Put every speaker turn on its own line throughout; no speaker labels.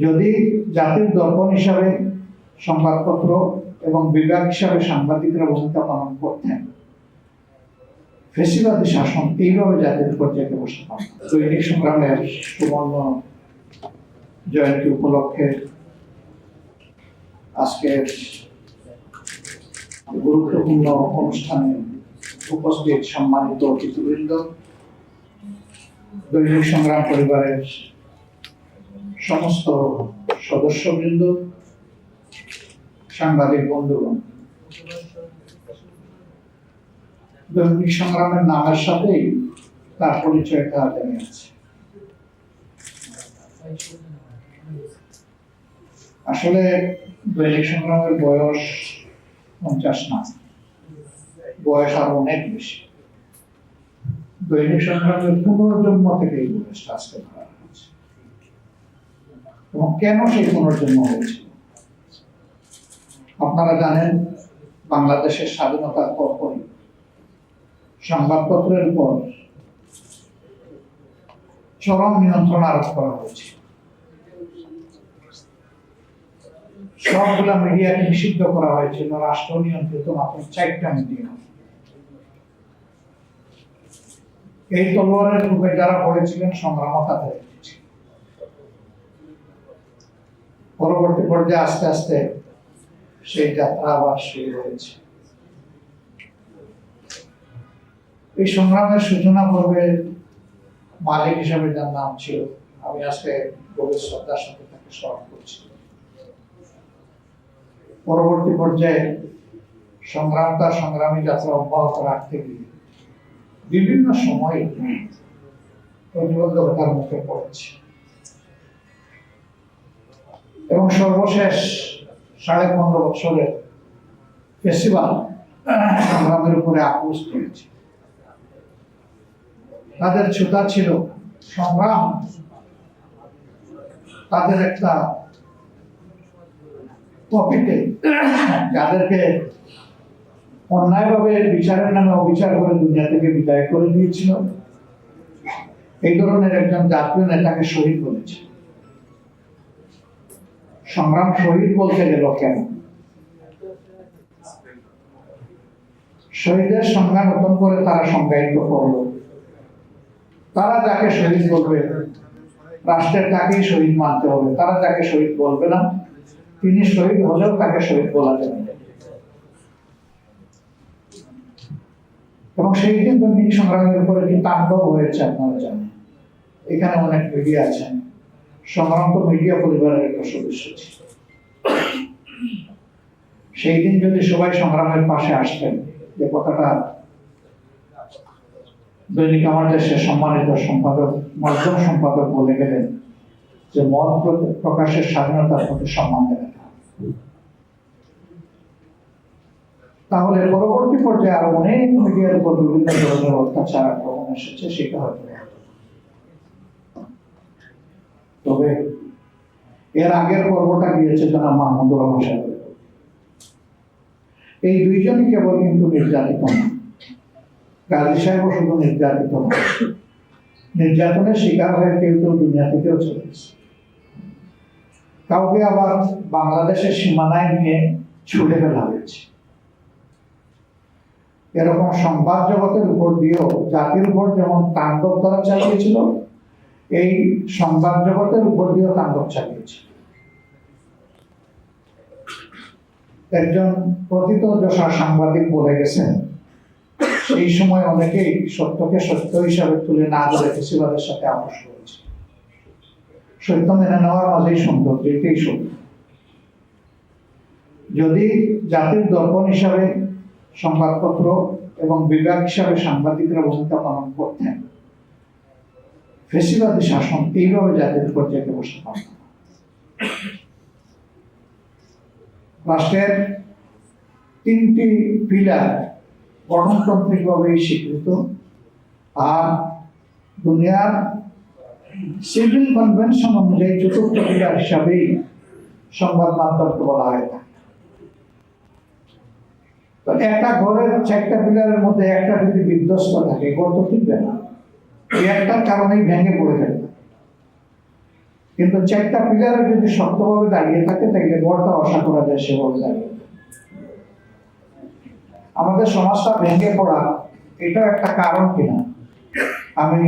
যদি জাতির দর্পণ হিসাবে সংবাদপত্র এবং বিভাগ হিসাবে সাংবাদিকরা ভূমিকা পালন করতেন, ফেসিবাদী শাসন এইভাবে জাতির বসতে পারত দৈনিক সংগ্রামের সুবর্ণ জয়ন্তী উপলক্ষে আজকের গুরুত্বপূর্ণ অনুষ্ঠানে উপস্থিত সম্মানিত অতিথিবৃন্দ, দৈনিক সংগ্রাম পরিবারের সমস্ত সদস্যবৃন্দ, সাংবাদিক বন্ধুগণ, দৈনিক সংগ্রামের নামের সাথেই তার পরিচয়টা জানা আছে। আসলে দৈনিক সংগ্রামের বয়স পঞ্চাশ না, বয়স আরও অনেক বেশি। দৈনিক সংগ্রামের পুনর্জন্ম থেকে এই বয়সটা ধরা হয়েছে। এবং কেন সেই পুনর্জন্ম হয়েছিল? আপনারা জানেন, বাংলাদেশের স্বাধীনতার পরপরই সংবাদপত্রের উপর চরম নিয়ন্ত্রণ আরোপ করা হয়েছে। সবগুলা মিডিয়াকে নিষিদ্ধ করা হয়েছিল রাষ্ট্র নিয়ন্ত্রিত মাত্র চারটা মিডিয়া। এই তলোয়ারের রূপে যারা পড়েছিলেন সংগ্রামও তাদের ছিল। পরবর্তী পর্যায়ে আস্তে আস্তে সেই যাত্রা আবার শুরু হয়েছে। এই সংগ্রামের সূচনা করবে মালিক হিসাবে যার নাম ছিল, আমি আজকে গভীর শ্রদ্ধার সাথে তাকে স্মরণ করছি। পরবর্তী পর্যায়ে সংগ্রাম তার সংগ্রামী যাত্রা অব্যাহত রাখতে গিয়ে বিভিন্ন সময়ে প্রতিবন্ধকতার মুখে পড়েছে। সর্বশেষ সাড়ে পনেরো বছরের ফেস্টিভাল সংগ্রামের উপরে আক্রোশ করেছে। তাদের ছুতা ছিল সংগ্রাম। তাদের একটা কপিতে যাদেরকে অন্যায়ভাবে বিচারের নামে অবিচার করে দুনিয়া থেকে বিদায় করে দিয়েছিল। এই ধরনের একজন জাতীয় নেতাকে শহীদ বলেছে সংগ্রাম শহীদ বলতে গেল কেন? শহীদের সংজ্ঞা নতুন করে তারা সংজ্ঞায়িত করল। তারা যাকে শহীদ বলবে, রাষ্ট্রের তাকেই শহীদ মানতে হবে। তারা যাকে শহীদ বলবে না, তিনি শহীদ হলেও তাকে শহীদ বলা যাবে এবং সেই দিন দৈনিক সংগ্রামের উপরে কি তাণ্ডব হয়েছে আপনারা জানেন? এখানে অনেক মিডিয়া আছেন। সংগ্রাম তো মিডিয়া পরিবারের একটা সদস্য ছিল। সেই দিন যদি সবাই সংগ্রামের পাশে আসতেন, যে কথাটা দৈনিক আমার দেশের সম্মানিত সম্পাদক, মধ্যম সম্পাদক বলে গেলেন, যে মত প্রকাশের স্বাধীনতার প্রতি সম্মান দেবে তাহলে পরবর্তী পর্যায়ে আরও অনেক মিডিয়ার উপর বিভিন্ন ধরনের অত্যাচার, আক্রমণ এসেছে, সেটা হয়তো হতো। তবে এর আগের পর্বটা গিয়েছে জনাব মাহমুদুর রহমান সাহেব এই দুইজনই কেবল কিন্তু নির্যাতিত না গাজী সাহেবও শুধু নির্যাতিত না নির্যাতনের শিকার হয়ে কেউ কেউ দুনিয়া থেকেও চলে কাউকে আবার বাংলাদেশের সীমানায় নিয়ে ছুটে ফেলা হয়েছে। এরকম সংবাদ জগতের উপর দিয়েও জাতির উপর যেমন তাণ্ডব তারা চালিয়েছিল এই সংবাদ জগতের উপর দিয়েও তাণ্ডব চালিয়েছিল একজন প্রথিত যশা সাংবাদিক বলে গেছেন, সেই সময় অনেকেই সত্যকে সত্য হিসাবে তুলে না ধরে ফেসিবাদের সাথে আপোষ করেছে। সত্য মেনে নেওয়ার মাঝেই সৌন্দর্য এটাই সত্য। যদি জাতির দর্পণ হিসাবে সংবাদপত্র এবং বিভাগ হিসাবে সাংবাদিকরা ভূমিকা পালন করতেন ফেসিবাদী শাসন এইভাবে জাতির উপর বসতে পারত রাষ্ট্রের তিনটি পিলার গঠনতান্ত্রিকভাবে স্বীকৃত, আর দুনিয়ার সিভিল কনভেনশন অনুযায়ী চতুর্থ পিলার হিসাবেই সংবাদ মাধ্যমকে বলা হয় থাকে। তো একটা ঘরের চারটা পিলারের মধ্যে একটা যদি বিধ্বস্ত থাকে ঘর তো টিকবে না। এই একটার কারণেই ভেঙে পড়ে যাবে কিন্তু চারটা পিলারে যদি শক্তভাবে দাঁড়িয়ে থাকে তাহলে গড়টা আশা করা যায় সেভাবে দাঁড়িয়ে। আমাদের সমাজটা ভেঙে পড়া এটা একটা কারণ কিনা আমি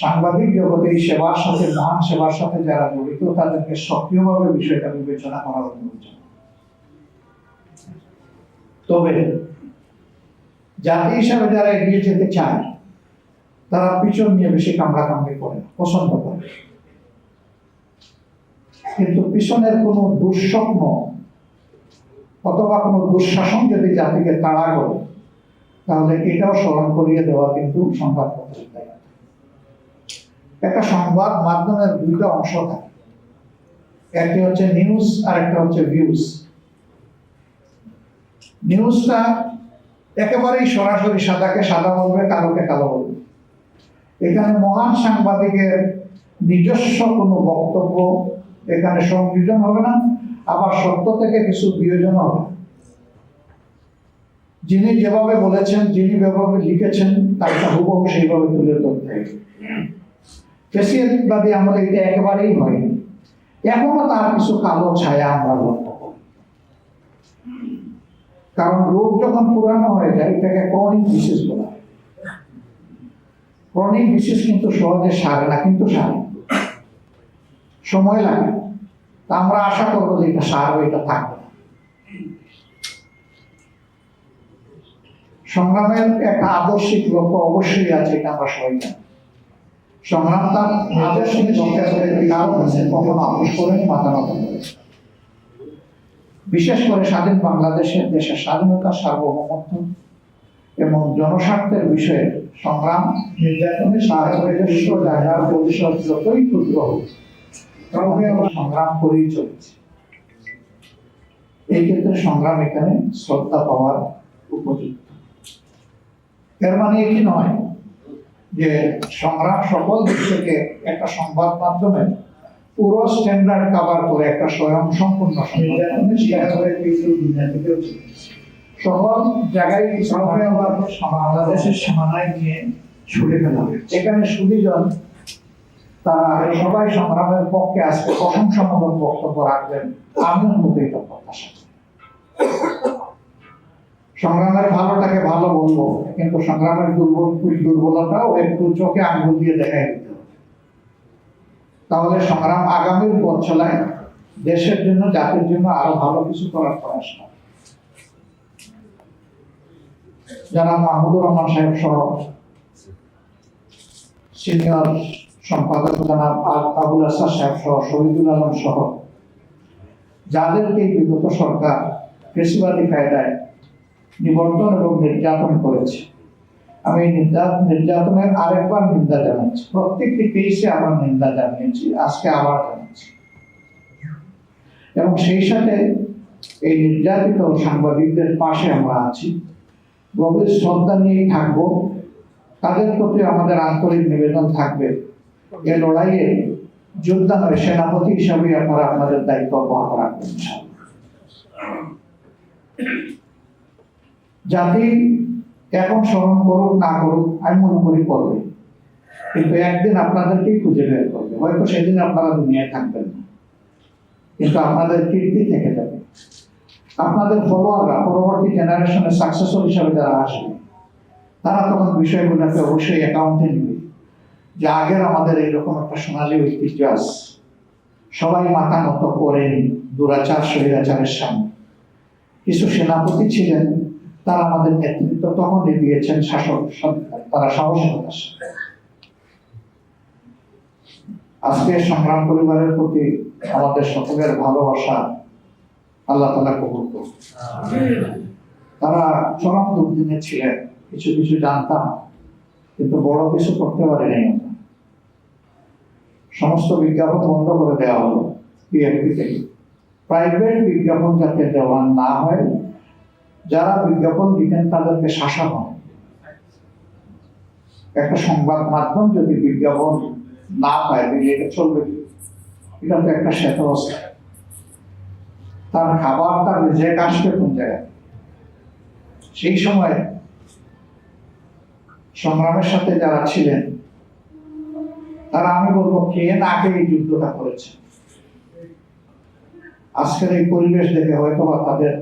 সাংবাদিক জগতে এই সেবার সাথে, মহান সেবার সাথে যারা জড়িত, তাদেরকে সক্রিয়ভাবে বিষয়টা বিবেচনা করা জানাই। তবে জাতি হিসাবে যারা এগিয়ে যেতে চায় তারা পিছন নিয়ে বেশি কামড়া কামড়ি করে না, পছন্দ করে। কিন্তু পিছনের কোনো দুঃস্বপ্ন অথবা কোনো দুঃশাসন যদি জাতিকে তাড়া করে তাহলে এটাও স্মরণ করিয়ে দেওয়া কিন্তু সংবাদপত্রের দায়িত্ব। একটা সংবাদ মাধ্যমের দুইটা অংশ থাকে। একটি হচ্ছে নিউজ আর একটা হচ্ছে ভিউজ। নিউজটা একেবারেই সরাসরি সাদাকে সাদা বলবে কালোকে কালো বলবে। এখানে মহান সাংবাদিকের নিজস্ব কোনো বক্তব্য, এখানে সংযোজন হবে না, আবার সত্য থেকে কিছু বিয়োজন হবে। যিনি যেভাবে বলেছেন, যিনি যেভাবে লিখেছেন তাকে হুবহু সেইভাবে তুলে ধরতে পেশিয়াবাদী আমলে এটা একেবারেই হয়নি এখনও তার কিছু কালো ছায়া আমরা লক্ষ্য করি। কারণ রোগ যখন পুরানো হয়ে যায়, এটাকে ক্রনিক বিশেষ বলা ক্রনিক বিশেষ কিন্তু সহজে সারে না, কিন্তু সারে। সময় লাগে। তা আমরা আশা করব যে এটা সারবে, এটা থাকবে। সংগ্রামের একটা আদর্শিক লক্ষ্য অবশ্যই আছে, এটা আমরা সবাই জানি। সংগ্রাম তার আদর্শিক কখনো আপোষ করেনি, মাথা নত বিশেষ করে স্বাধীন বাংলাদেশের দেশের স্বাধীনতা, সার্বভৌমত্ব এবং জনস্বার্থের বিষয়ে সংগ্রাম, নির্যাতনের সাহায্য জায়গার পরিষদ যতই ক্ষুদ্র হোক আমরা সংগ্রাম করেই চলেছি। এই ক্ষেত্রে সংগ্রাম এখানে শ্রদ্ধা পাওয়ার উপযুক্ত। এর মানে কি নয় যে সংগ্রাম সকল দিক থেকে একটা সংবাদ মাধ্যমে পুরো স্ট্যান্ডার্ড কাভার করে একটা স্বয়ং সম্পূর্ণ সংবাদ সকল জায়গায় সবাই আবার বাংলাদেশের সীমানায় নিয়ে ছুটে ফেলা। এখানে সুবিজন তারা সবাই সংগ্রামের পক্ষে আজকে প্রশংসামূলক বক্তব্য রাখবেন, আমিও মতো এটা প্রত্যাশা সংগ্রামের ভালোটাকে ভালো বলব, কিন্তু সংগ্রামের দুর্বল দুর্বলতাও একটু চোখে আঙ্গুল দিয়ে দেখাই দিতে হবে। তাহলে সংগ্রাম আগামীর পথ চলায় দেশের জন্য, জাতির জন্য আরও ভালো কিছু করার প্রয়াস করে যারা মাহমুদুর রহমান সাহেব সহ সিনিয়র সম্পাদক জনাব আবুল আসাদ সাহেব সহ শহীদুল আলম সহ, যাদেরকে বিগত সরকার কৃষিবাদী কায়দায় নিবর্তন এবং নির্যাতন করেছে। আমি নির্যাতনের আরেকবার নিন্দা জানাচ্ছি। প্রত্যেকটি কেসে আমার নিন্দা জানিয়েছি, আজকে আবার জানাচ্ছি। এবং সেই সাথে এই নির্যাতিত সাংবাদিকদের পাশে আমরা আছি। গভীর শ্রদ্ধা নিয়েই থাকব, তাদের প্রতি আমাদের আন্তরিক নিবেদন থাকবে। এ লড়াইয়ে যোদ্ধা নয় সেনাপতি হিসাবে আপনারা আপনাদের দায়িত্ব অব্যাহত রাখবেন। জাতি এখন স্মরণ করুক, না করুক, আমি মনে করি করবে। কিন্তু একদিন আপনাদেরকেই খুঁজে বের করবে, হয়তো সেদিন আপনারা দুনিয়ায় থাকবেন না। কিন্তু আপনাদের কীর্তি থেকে যাবে। আপনাদের ফলোয়াররা পরবর্তী জেনারেশনের সাকসেসর হিসাবে যারা আসবে, তারা তখন বিষয়গুলোকে অবশ্যই অ্যাকাউন্টে নেবে। যে আগের আমাদের এইরকম একটা সোনালী ঐতিহ্য আছে। সবাই মাথা নত করেনি দুরাচার স্বৈরাচারের সামনে। কিছু সেনাপতি ছিলেন, তারা আমাদের নেতৃত্ব তখনই দিয়েছেন শাসক তারা সাহসিকতার আজকে সংগ্রাম পরিবারের প্রতি আমাদের সকলের ভালোবাসা আল্লাহ তালা কবুল করুন তারা চরম দুর্দিনে ছিলেন, কিছু কিছু জানতাম, কিন্তু বড় কিছু করতে পারি নাই আমরা। সমস্ত বিজ্ঞাপন বন্ধ করে দেওয়া হলো বিএনপি থেকে প্রাইভেট বিজ্ঞাপন যাতে দেওয়া না হয়, যারা বিজ্ঞাপন দিতেন তাদেরকে শাসন হয় একটা সংবাদ মাধ্যম যদি বিজ্ঞাপন না পায় এটা চলবে এটা তো একটা শ্বেত অবস্থা তার খাবার, তার রেজেক আসবে কোন জায়গায়? সেই সময় সংগ্রামের সাথে যারা ছিলেন, তারা আমি বলব, কে না কে এই যুদ্ধটা করেছে? আজকের এই পরিবেশ দেখে হয়তো বা তাদের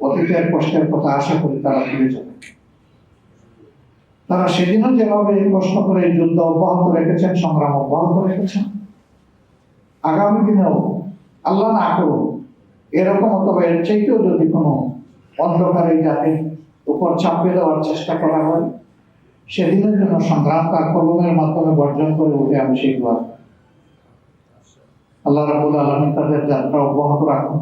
অতীতের কষ্টের কথা আশা করি তারা ভুলে যাবে। তারা সেদিনও যেভাবে প্রশ্ন করে এই যুদ্ধ অব্যাহত রেখেছেন, সংগ্রাম অব্যাহত রেখেছেন, আগামী দিনেও আল্লাহ না করুন এরকম অথবা এর চাইতেও যদি কোনো অন্ধকারে যাতে উপর চাপিয়ে দেওয়ার চেষ্টা করা হয়, সেদিনের জন্য সংগ্রাম তার কলমের মাধ্যমে বর্জন করে উঠে আমি সেই আল্লাহ রাবুল আলমী তাদের যাত্রা অব্যাহত রাখুন।